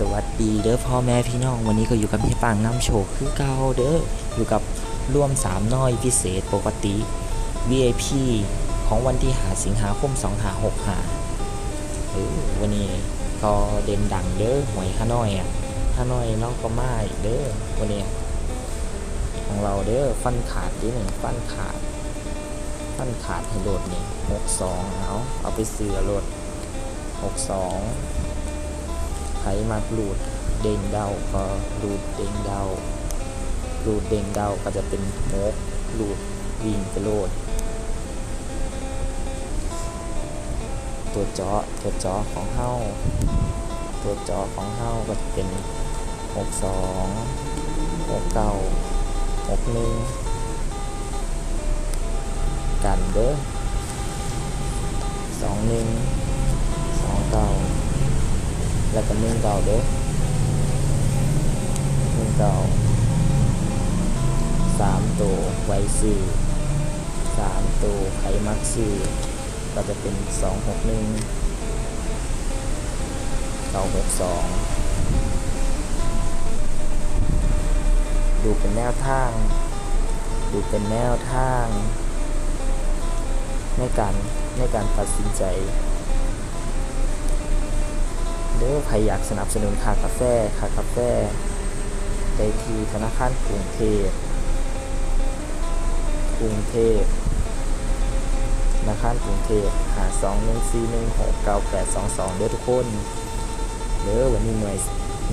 สวัสดีเด้อพ่อแม่พี่น้องวันนี้ก็อยู่กับพี่ปางน้ำโชคคือเก่าเด้ออยู่กับร่วมสามน้อยพิเศษปกติ VIP ของวันที่หาสิงหาคม2หา6หาเออวันนี้ก็เด่นดังเด้อหวยข้าน้อยอะข้าน้อยน้องก็มาอีกเด้อวันนี้ ของเราเด้อฟันขาดดิหนึ่งฟันขาด ฟันขาดให้โหลดนี่หกสองเอาเอาไปเสือโหลดหกสอง ไขมากรูดเด้งเดาก็รูดเด้งเดารูดเด้งเดาก็จะเป็นโมกรูดวิ่งไปโลดตัวจาะตัวจาะของเฮ้าตัวจาะของเฮ้าก็จะเป็นหกสองหกเก้าหกหนึ่งกันเด้อ แล้วก็นึ่งเก่าเด้อนึ่งเก่าสามตัวไวซื้อสามตัวไขมักซื้อก็จะเป็นสองหกหนึ่งเก้าหกสองดูเป็นแนวทาง ดูเป็นแนวทาง ในการในการตัดสินใจ ด้อใครอยากสนับสนุนคากาแฟคากาแฟได้ที่ธนาคารกรุงเทพกรุงเทพธนาคารกรุงเทพหา2 1 4 1 6 9 8 2 2เด้อทุกคนเด้อวันนี้หน่วย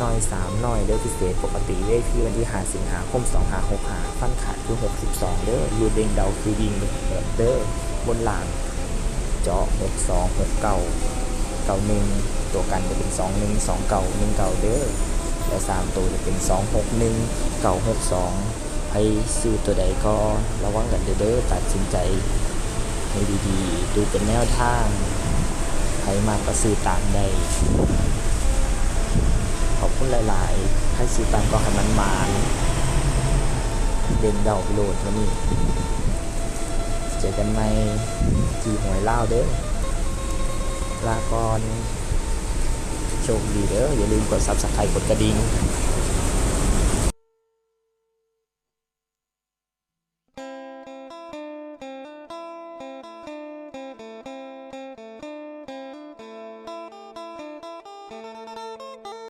น้อย3น้อยเด้อพิเศษปกติเวทีวันที่หาสิงหาคม2 5 6 5ฟันขาดคือ 62 เด้อรูดเด้งเดาคือวิ่งเด้อบนหลังเจาะ 62 69 เก่าหนึ่งตัวกันจะเป็นสองหนึ่งสองเก่าหนึ่งเก่าเด้อแล้วสามตัวจะเป็นสองหกหนึ่งเก่าหกสองให้ซื้อตัวใดก็ระวังกันเด้อตัดสินใจให้ดีๆ ดูเป็นแนวทางใครมาก็ซื้อตามได้ขอบคุณหลายๆให้ซื้อตามก็ให้มันมาเด่นเดาโหลดมานี่เจอกันในจีหวยเล่าเด้อ ลาก่อนโชคดีเด้ออย่าลืมกด subscribe กดกระดิ่ง